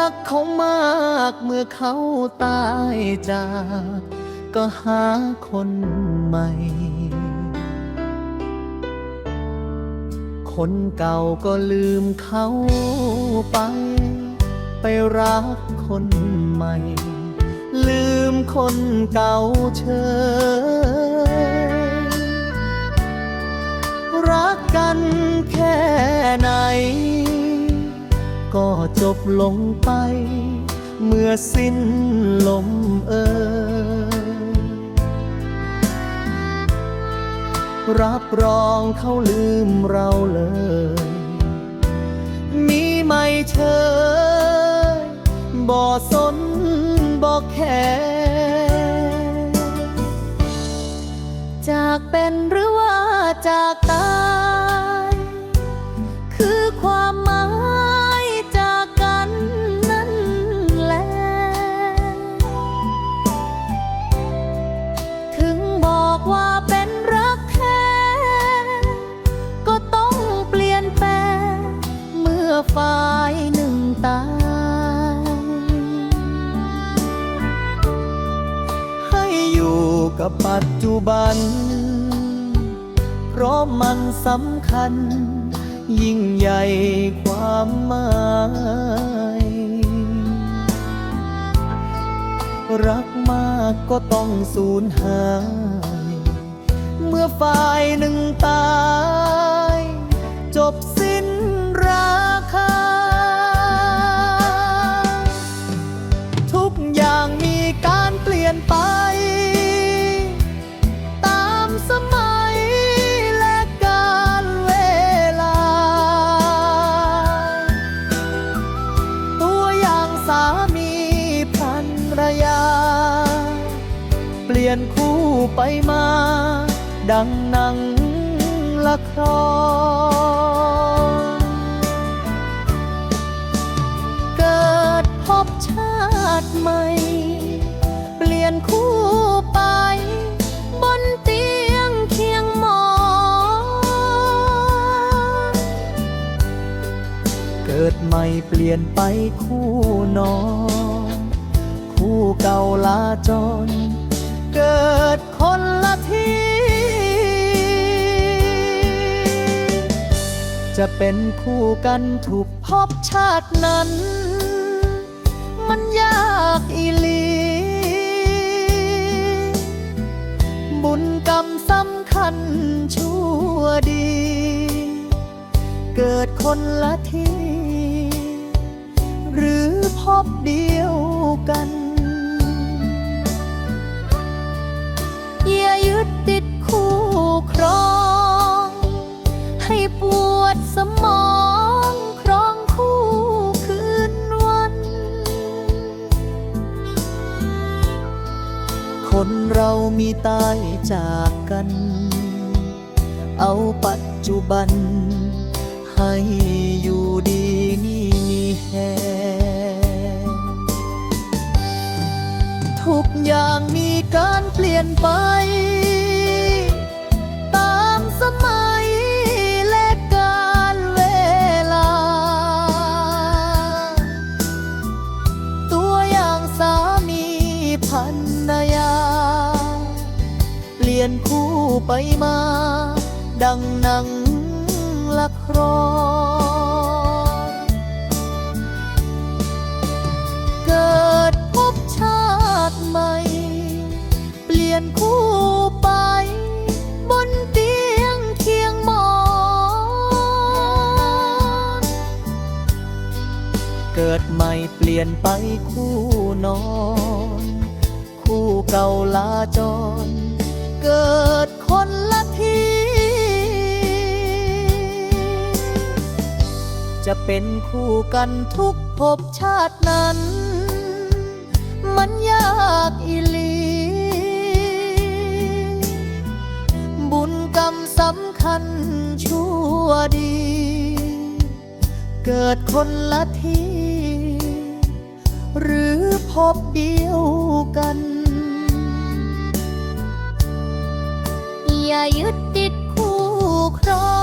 รักเขามากเมื่อเขาตายจาก ก็หาคนใหม่ คนเก่าก็ลืมเขาไป ไปรักคนใหม่ ลืมคนเก่าเชย บลงไป เมื่อสิ้นลมเอยรับรองเขาลืมเราเลย มีไม่เชยบ่สนบ่แค่จากเป็นหรือ จจุบัน เพราะมันสำคัญ ยิ่งใหญ่ความหมาย รักมากก็ต้องสูญหาย เมื่อฝ่ายหนึ่งตาย ยนคู่ไปมา ดังหนังละคร เกิดพบชาติใหม่ เปลี่ยนคู่ไป บนเตียงเคียงหมอนเกิดใหม่เปลี่ยนไปคู่นอน คู่เก่าลาจร เกิดคนละที่ จะเป็นคู่กันถูกพบชาตินั้น มันยากอีลี บุญกรรมสำคัญชั่วดี เกิดคนละที่ หรือพบเดียวกัน คนเรามีตายจากกัน เอาปัจจุบัน ให้อยู่ดีนี่มีแฮงทุกอย่างมีการเปลี่ยนไป มา ดังหนังละครเกิดพบชาติใหม่ เปลี่ยนคู่ไป บนเตียงเคียงหมอนเกิดใหม่เปลี่ยนไปคู่นอน คู่เก่าลาจร เกิด จะเป็นคู่กันทุกภพชาตินั้น มันยากอีลี บุญกรรมสำคัญชั่วดี เกิดคนละทีหรือพบเดียวกัน อย่ายึดติดคู่ครอง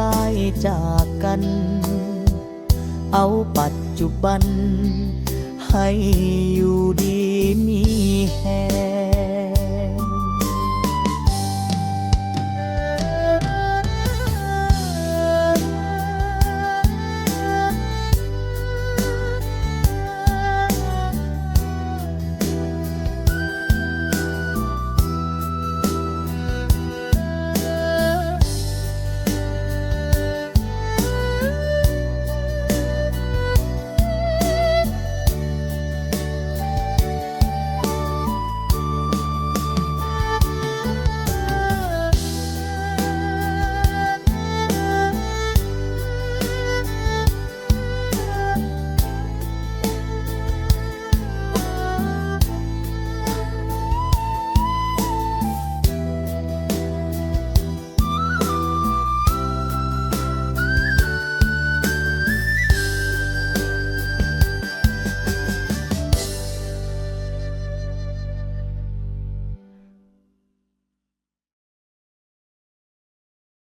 ตายจากกัน เอาปัจจุบัน ให้อยู่ดีมีแห